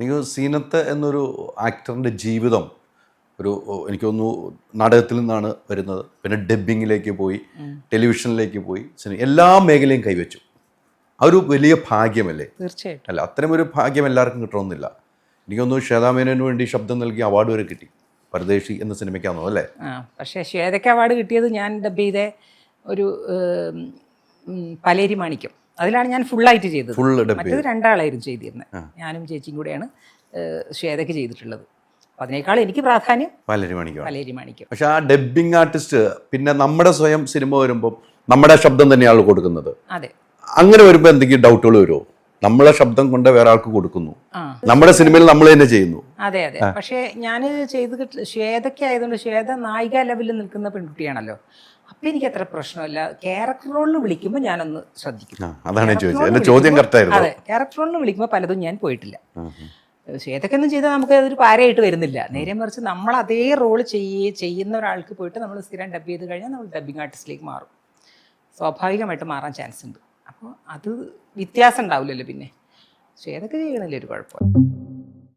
എനിക്ക് സീനത്ത് എന്നൊരു ആക്ടറിന്റെ ജീവിതം ഒരു എനിക്ക് തോന്നുന്നു നാടകത്തിൽ നിന്നാണ് വരുന്നത്. പിന്നെ ഡബ്ബിങ്ങിലേക്ക് പോയി ടെലിവിഷനിലേക്ക് പോയി സിനിമ എല്ലാ മേഖലയും കൈവച്ചു. ആ ഒരു വലിയ ഭാഗ്യമല്ലേ? തീർച്ചയായിട്ടും. അല്ല അത്തരം ഒരു ഭാഗ്യം എല്ലാവർക്കും കിട്ടണമെന്നില്ല. എനിക്ക് തോന്നുന്നു ശ്വേതാമേനു വേണ്ടി ശബ്ദം നൽകി അവാർഡ് വരെ കിട്ടി. പരദേശി എന്ന സിനിമയ്ക്കാണോ അല്ലേ? പക്ഷേ ശ്വേതയ്ക്ക് അവാർഡ് കിട്ടിയത് ഞാൻ ഡബ് ചെയ്ത ഒരു പലേരി മാണിക്യം. അതിലാണ് ഞാൻ ഫുള്ളായിട്ട് ചെയ്തത്. മറ്റത് രണ്ടാളായിരുന്നു ചെയ്തിരുന്നത് ഞാനും ചേച്ചിയും കൂടെയാണ് ശ്വേതയ്ക്ക് ചെയ്തിട്ടുള്ളത്. അതിനേക്കാൾ എനിക്ക് പ്രാധാന്യം പലരും മണിക്കാണ് പലേരി മാണിക്യം പക്ഷെ ആ ഡബ്ബിംഗ് ആർട്ടിസ്റ്റ് പിന്നെ നമ്മുടെ സ്വയം സിനിമ വരുമ്പോൾ നമ്മുടെ ശബ്ദം തന്നെയാണ് കൊടുക്കുന്നത്. അതെ. അങ്ങനെ വരുമ്പോൾ എന്തെങ്കിലും ഡൗട്ടുകൾ വരുമോ നമ്മളെ ശബ്ദം കൊണ്ട് വേറെ ആൾക്ക് കൊടുക്കുന്നു നമ്മുടെ സിനിമയിൽ നമ്മൾ തന്നെ ചെയ്യുന്നു. അതെ അതെ. പക്ഷേ ഞാൻ ചെയ്ത് ശ്വേതയ്ക്ക് ആയതുകൊണ്ട് ശ്വേത നായിക ലെവലിൽ നിൽക്കുന്ന പെൺകുട്ടിയാണല്ലോ. അപ്പം എനിക്ക് അത്ര പ്രശ്നമില്ല ക്യാരക്ടർ റോളിന് വിളിക്കുമ്പോൾ ഞാനൊന്ന് ശ്രദ്ധിക്കും. അതാണ് ചോദിച്ചത്. ചോദ്യം കറക്റ്റായിരുന്നു അതെ ക്യാരക്ടർ റോളിന് വിളിക്കുമ്പോൾ പലതും ഞാൻ പോയിട്ടില്ല. ഏതൊക്കെയൊന്നും ചെയ്താൽ നമുക്ക് അതൊരു പാരയായിട്ട് വരുന്നില്ല. നേരെ മറിച്ച് നമ്മൾ അതേ റോൾ ചെയ്യേ ചെയ്യുന്ന ഒരാൾക്ക് പോയിട്ട് നമ്മൾ സ്ഥിരം ഡബ് ചെയ്ത് കഴിഞ്ഞാൽ നമ്മൾ ഡബിങ് ആർട്ടിസ്റ്റിലേക്ക് മാറും. സ്വാഭാവികമായിട്ട് മാറാൻ ചാൻസ് ഉണ്ട്. അപ്പോൾ അത് വ്യത്യാസം ഉണ്ടാവില്ലല്ലോ പിന്നെ. പക്ഷേ ഏതൊക്കെ ചെയ്യണമല്ലോ ഒരു കുഴപ്പം